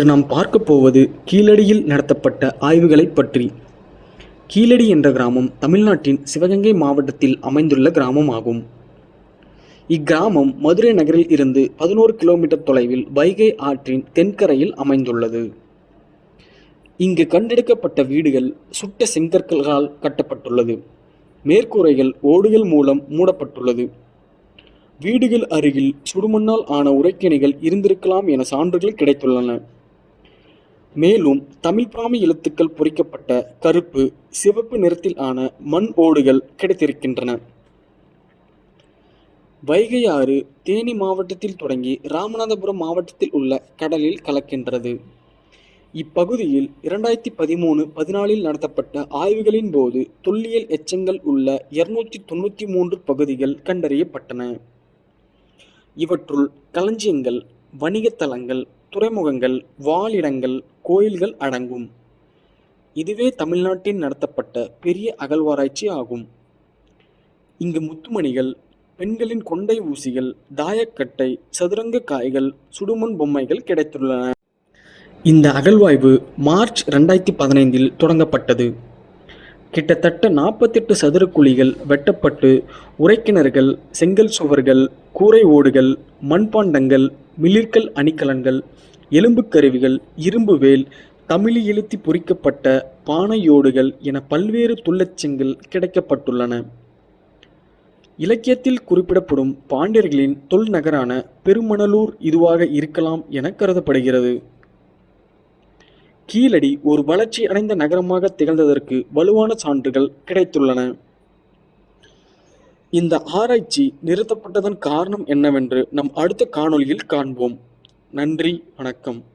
இன்று நாம் பார்க்க போவது கீழடியில் நடத்தப்பட்ட ஆய்வுகளைப் பற்றி. கீழடி என்ற கிராமம் தமிழ்நாட்டின் சிவகங்கை மாவட்டத்தில் அமைந்துள்ள கிராமம் ஆகும் இக்கிராமம் மதுரை நகரில் இருந்து பதினோரு கிலோமீட்டர் தொலைவில் வைகை ஆற்றின் தென்கரையில் அமைந்துள்ளது. இங்கு கண்டெடுக்கப்பட்ட வீடுகள் சுட்ட செங்கற்களால் கட்டப்பட்டுள்ளது. மேற்கூரைகள் ஓடுகள் மூலம் மூடப்பட்டுள்ளது. வீடுகள் அருகில் சுடுமண்ணால் ஆன உரைக்கிணைகள் இருந்திருக்கலாம் என சான்றுகள் கிடைத்துள்ளன. மேலும் தமிழ் பிராமி எழுத்துக்கள் பொறிக்கப்பட்ட கருப்பு சிவப்பு நிறத்தில் ஆன மண் ஓடுகள் கிடைத்திருக்கின்றன. வைகை ஆறு தேனி மாவட்டத்தில் தொடங்கி ராமநாதபுரம் மாவட்டத்தில் உள்ள கடலில் கலக்கின்றது. இப்பகுதியில் இரண்டாயிரத்தி பதிமூணு பதினாலில் நடத்தப்பட்ட ஆய்வுகளின் போது தொல்லியல் எச்சங்கள் உள்ள இருநூற்றி தொண்ணூற்றி மூன்று பகுதிகள் கண்டறியப்பட்டன. இவற்றுள் களஞ்சியங்கள் வணிகத்தலங்கள் துறைமுகங்கள் வாழிடங்கள் கோயில்கள் அடங்கும். இதுவே தமிழ்நாட்டில் நடத்தப்பட்ட பெரிய அகழ்வாராய்ச்சி ஆகும். இங்கு முத்துமணிகள் பெண்களின் கொண்டை ஊசிகள் தாயக்கட்டை சதுரங்க காய்கள் சுடுமண் பொம்மைகள் கிடைத்துள்ளன. இந்த அகழ்வாய்வு மார்ச் ரெண்டாயிரத்தி பதினைந்தில் தொடங்கப்பட்டது. கிட்டத்தட்ட நாற்பத்தெட்டு சதுர குழிகள் வெட்டப்பட்டு உரைக்கிணறுகள் செங்கல் சுவர்கள் கூரை ஓடுகள் மண்பாண்டங்கள் மிளிர்கல் அணிக்கலன்கள் எலும்பு கருவிகள் இரும்பு வேல் தமிழி எழுத்தி பொறிக்கப்பட்ட பானையோடுகள் என பல்வேறு துள்ளச்சங்கள் கிடைக்கப்பட்டுள்ளன. இலக்கியத்தில் குறிப்பிடப்படும் பாண்டியர்களின் தொல்நகரான பெருமணலூர் இதுவாக இருக்கலாம் என கருதப்படுகிறது. கீழடி ஒரு வளர்ச்சி அடைந்த நகரமாக திகழ்ந்ததற்கு வலுவான சான்றுகள் கிடைத்துள்ளன. இந்த ஆராய்ச்சி நிறுத்தப்பட்டதன் காரணம் என்னவென்று நம் அடுத்த காணொளியில் காண்போம். நன்றி வணக்கம்.